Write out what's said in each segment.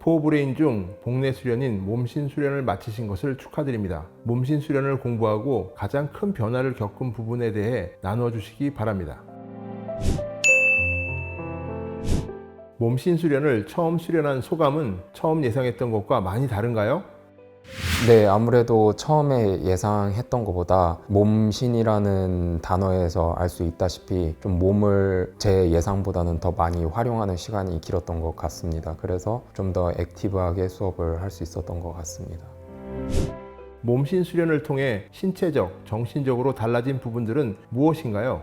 포브레인 중 복내 수련인 몸신 수련을 마치신 것을 축하드립니다. 몸신 수련을 공부하고 가장 큰 변화를 겪은 부분에 대해 나누어 주시기 바랍니다. 몸신 수련을 처음 수련한 소감은 처음 예상했던 것과 많이 다른가요? 네, 아무래도 처음에 예상했던 것보다 몸신이라는 단어에서 알 수 있다시피 좀 몸을 제 예상보다는 더 많이 활용하는 시간이 길었던 것 같습니다. 그래서 좀 더 액티브하게 수업을 할 수 있었던 것 같습니다. 몸신 수련을 통해 신체적, 정신적으로 달라진 부분들은 무엇인가요?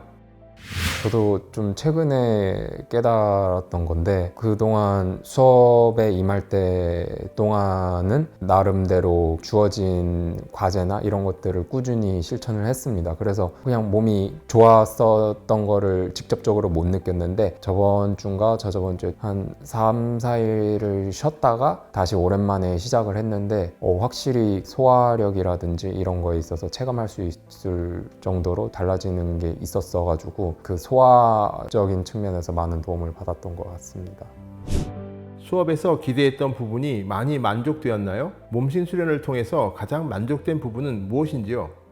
저도 좀 최근에 깨달았던 건데 그동안 수업에 임할 때 동안은 나름대로 주어진 과제나 이런 것들을 꾸준히 실천을 했습니다. 그래서 그냥 몸이 좋았었던 거를 직접적으로 못 느꼈는데 저번 주인가 저저번 주에 한 3, 4일을 쉬었다가 다시 오랜만에 시작을 했는데 어, 확실히 소화력이라든지 이런 거에 있어서 체감할 수 있을 정도로 달라지는 게 있었어 가지고 그 소화 적인 측면에서 많은 도움을 받았던 것 같습니다. 수업에서 기대했던 부분이 많이 만족되었나요? 몸신 수련을 통해서 가장 만족된 부분은 무엇인지요?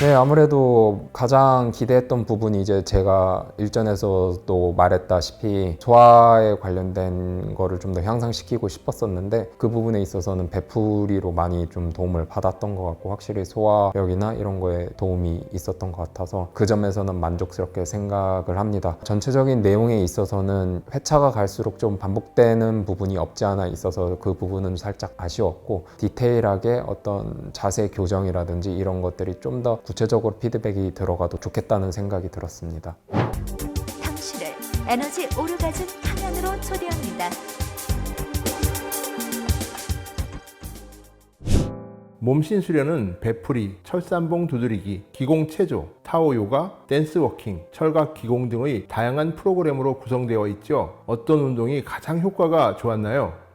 네, 아무래도 가장 기대했던 부분이 이제 제가 일전에서도 말했다시피 소화에 관련된 거를 좀 더 향상시키고 싶었었는데 그 부분에 있어서는 베풀이로 많이 좀 도움을 받았던 것 같고 확실히 소화력이나 이런 거에 도움이 있었던 것 같아서 그 점에서는 만족스럽게 생각을 합니다. 전체적인 내용에 있어서는 회차가 갈수록 좀 반복되는 부분이 없지 않아 있어서 그 부분은 살짝 아쉬웠고 디테일하게 어떤 자세 교정이라든지 이런 것들이 좀더 구체적으로 피드백이 들어가도 좋겠다는 생각이 들었습니다. 당신을 에너지 오르가즘 탕양으로 초대합니다. 몸신 수련은 베풀이, 철산봉 두드리기, 기공 체조, 타오 요가, 댄스 워킹, 철각 기공 등의 다양한 프로그램으로 구성되어 있죠. 어떤 운동이 가장 효과가 좋았나요?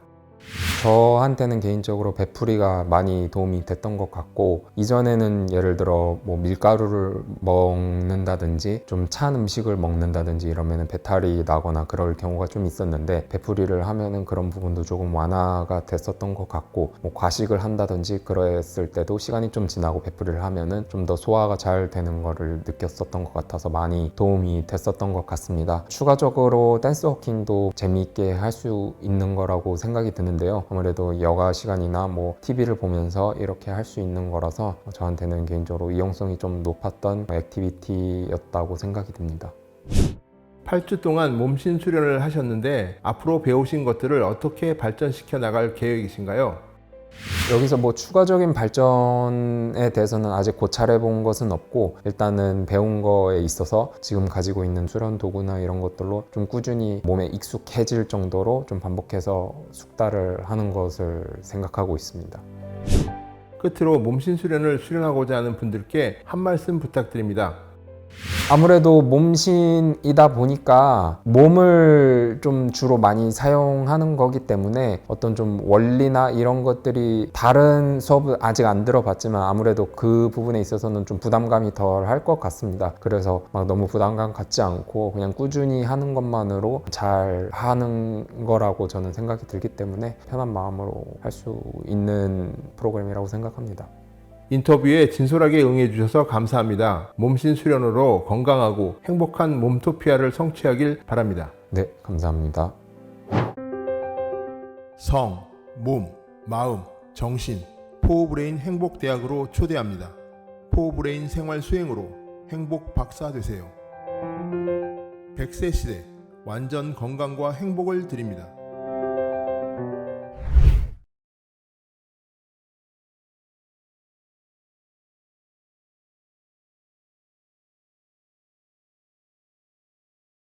저한테는 개인적으로 베풀이가 많이 도움이 됐던 것 같고 이전에는 예를 들어 뭐 밀가루를 먹는다든지 좀 찬 음식을 먹는다든지 이러면은 배탈이 나거나 그럴 경우가 좀 있었는데 베풀이를 하면은 그런 부분도 조금 완화가 됐었던 것 같고 뭐 과식을 한다든지 그랬을 때도 시간이 좀 지나고 베풀이를 하면은 좀 더 소화가 잘 되는 거를 느꼈었던 것 같아서 많이 도움이 됐었던 것 같습니다. 추가적으로 댄스 워킹도 재미있게 할 수 있는 거라고 생각이 드는데요. 아무래도 여가 시간이나 뭐 TV를 보면서 이렇게 할 수 있는 거라서 저한테는 개인적으로 이용성이 좀 높았던 액티비티였다고 생각이 듭니다. 8주 동안 몸신 수련을 하셨는데 앞으로 배우신 것들을 어떻게 발전시켜 나갈 계획이신가요? 여기서 뭐 추가적인 발전에 대해서는 아직 고찰해 본 것은 없고 일단은 배운 거에 있어서 지금 가지고 있는 수련 도구나 이런 것들로 좀 꾸준히 몸에 익숙해질 정도로 좀 반복해서 숙달을 하는 것을 생각하고 있습니다. 끝으로 몸신 수련을 수련하고자 하는 분들께 한 말씀 부탁드립니다. 아무래도 몸신이다 보니까 몸을 좀 주로 많이 사용하는 거기 때문에 어떤 좀 원리나 이런 것들이 다른 수업을 아직 안 들어봤지만 아무래도 그 부분에 있어서는 좀 부담감이 덜 할 것 같습니다. 그래서 막 너무 부담감 갖지 않고 그냥 꾸준히 하는 것만으로 잘 하는 거라고 저는 생각이 들기 때문에 편한 마음으로 할 수 있는 프로그램이라고 생각합니다. 인터뷰에 진솔하게 응해주셔서 감사합니다. 몸신 수련으로 건강하고 행복한 몸토피아를 성취하길 바랍니다. 네, 감사합니다. 성, 몸, 마음, 정신, 포브레인 행복대학으로 초대합니다. 포브레인 생활 수행으로 행복 박사 되세요. 100세 시대 완전 건강과 행복을 드립니다.